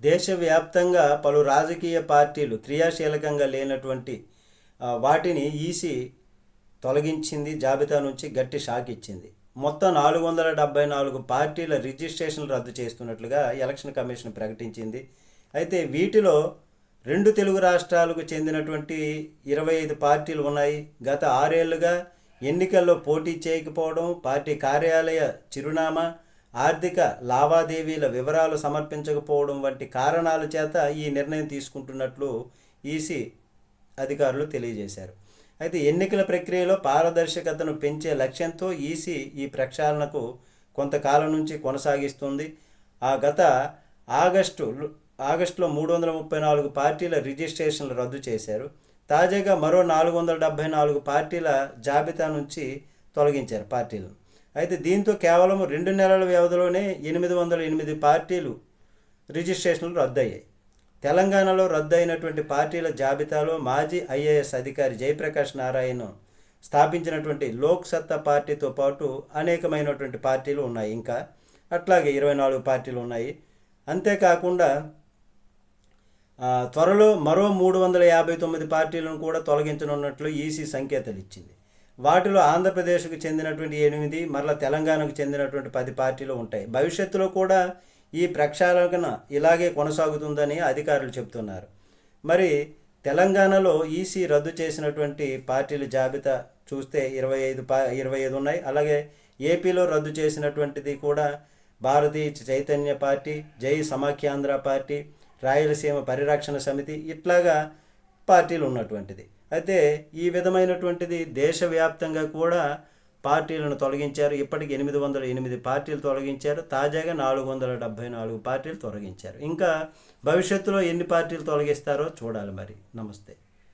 దేశవ్యాప్తంగా పలు రాజకీయ పార్టీలు క్రియాశీలకంగా లేనటువంటి వాటిని ఈసీ తొలగించింది జాబితా నుంచి గట్టి షాక్ ఇచ్చింది. మొత్తం నాలుగు వందల డెబ్బై నాలుగు పార్టీల రిజిస్ట్రేషన్లు రద్దు చేస్తున్నట్లుగా ఎలక్షన్ కమిషన్ ప్రకటించింది. అయితే వీటిలో రెండు తెలుగు రాష్ట్రాలకు చెందినటువంటి ఇరవై ఐదు పార్టీలు ఉన్నాయి. గత ఆరేళ్ళుగా ఎన్నికల్లో పోటీ చేయకపోవడం పార్టీ కార్యాలయ చిరునామా ఆర్థిక లావాదేవీల వివరాలు సమర్పించకపోవడం వంటి కారణాల చేత ఈ నిర్ణయం తీసుకుంటున్నట్లు ఈసీ అధికారులు తెలియజేశారు. అయితే ఎన్నికల ప్రక్రియలో పారదర్శకతను పెంచే లక్ష్యంతో ఈసీ ఈ ప్రక్షాళనకు కొంతకాలం నుంచి కొనసాగిస్తుంది. ఆ గత ఆగస్టు ఆగస్టులో మూడు వందల ముప్పై నాలుగు పార్టీల రిజిస్ట్రేషన్లు రద్దు చేశారు. తాజాగా మరో నాలుగు వందల డెబ్బై నాలుగు పార్టీల జాబితా నుంచి తొలగించారు పార్టీలను. అయితే దీంతో కేవలం రెండు నెలల వ్యవధిలోనే ఎనిమిది వందల ఎనిమిది పార్టీలు రిజిస్ట్రేషన్లు రద్దయ్యాయి. తెలంగాణలో రద్దయినటువంటి పార్టీల జాబితాలో మాజీ ఐఏఎస్ అధికారి జయప్రకాష్ నారాయణ స్థాపించినటువంటి లోక్ సత్తా పార్టీతో పాటు అనేకమైనటువంటి పార్టీలు ఉన్నాయి. ఇంకా అట్లాగే ఇరవై నాలుగు పార్టీలు ఉన్నాయి. అంతేకాకుండా త్వరలో మరో మూడు వందల యాభై తొమ్మిది పార్టీలను కూడా తొలగించనున్నట్లు ఈసీ సంకేతాలు ఇచ్చింది. వాటిలో ఆంధ్రప్రదేశ్కు చెందినటువంటి ఎనిమిది మరలా తెలంగాణకు చెందినటువంటి పది పార్టీలు ఉంటాయి. భవిష్యత్తులో కూడా ఈ ప్రక్షాళన ఇలాగే కొనసాగుతుందని అధికారులు చెబుతున్నారు మరి తెలంగాణలో ఈసీ రద్దు చేసినటువంటి పార్టీల జాబితా చూస్తే ఇరవై ఐదు పా ఇరవై ఐదు ఉన్నాయి. అలాగే ఏపీలో రద్దు చేసినటువంటిది కూడా భారతీయ చైతన్య పార్టీ జై సమాఖ్యాంధ్ర పార్టీ రాయలసీమ పరిరక్షణ సమితి ఇట్లాగా పార్టీలు ఉన్నటువంటిది. అయితే ఈ విధమైనటువంటిది దేశవ్యాప్తంగా కూడా పార్టీలను తొలగించారు. ఇప్పటికి ఎనిమిది వందల ఎనిమిది పార్టీలు తొలగించారు. తాజాగా నాలుగు వందల డెబ్బై నాలుగు పార్టీలు తొలగించారు. ఇంకా భవిష్యత్తులో ఎన్ని పార్టీలు తొలగిస్తారో చూడాలి మరి. నమస్తే.